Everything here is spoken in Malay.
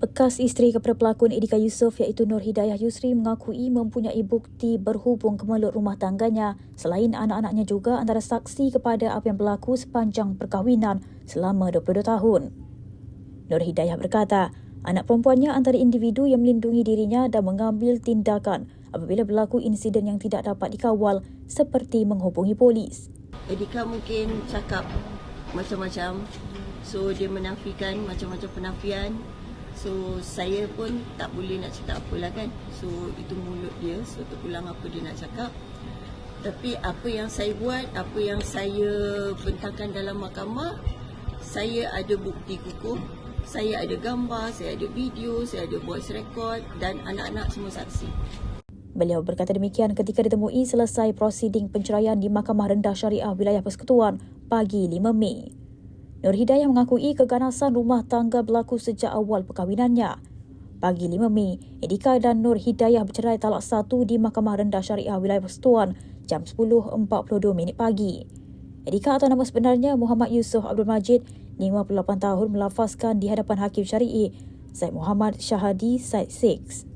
Bekas isteri kepada pelakon Edika Yusof iaitu Nur Hidayah Yusri mengakui mempunyai bukti berhubung kemelut rumah tangganya selain anak-anaknya juga antara saksi kepada apa yang berlaku sepanjang perkahwinan selama 22 tahun. Nur Hidayah berkata, anak perempuannya antara individu yang melindungi dirinya dan mengambil tindakan apabila berlaku insiden yang tidak dapat dikawal seperti menghubungi polis. Edika mungkin cakap macam-macam. So dia menafikan macam-macam penafian. So saya pun tak boleh nak cakap apalah kan. So itu mulut dia. So terulang apa dia nak cakap. Tapi apa yang saya buat, apa yang saya bentangkan dalam mahkamah, saya ada bukti kukuh. Saya ada gambar, saya ada video, saya ada voice record dan anak-anak semua saksi. Beliau berkata demikian ketika ditemui selesai prosiding penceraian di Mahkamah Rendah Syariah Wilayah Persekutuan pagi 5 Mei. Nur Hidayah mengakui keganasan rumah tangga berlaku sejak awal perkahwinannya. Pagi 5 Mei, Edika dan Nur Hidayah bercerai talak satu di Mahkamah Rendah Syariah Wilayah Persekutuan jam 10.42 minit pagi. Edika atau nama sebenarnya Muhammad Yusof Abdul Majid, 58 tahun melafazkan di hadapan Hakim Syari'i Zaid Muhammad Syahadi Said 6.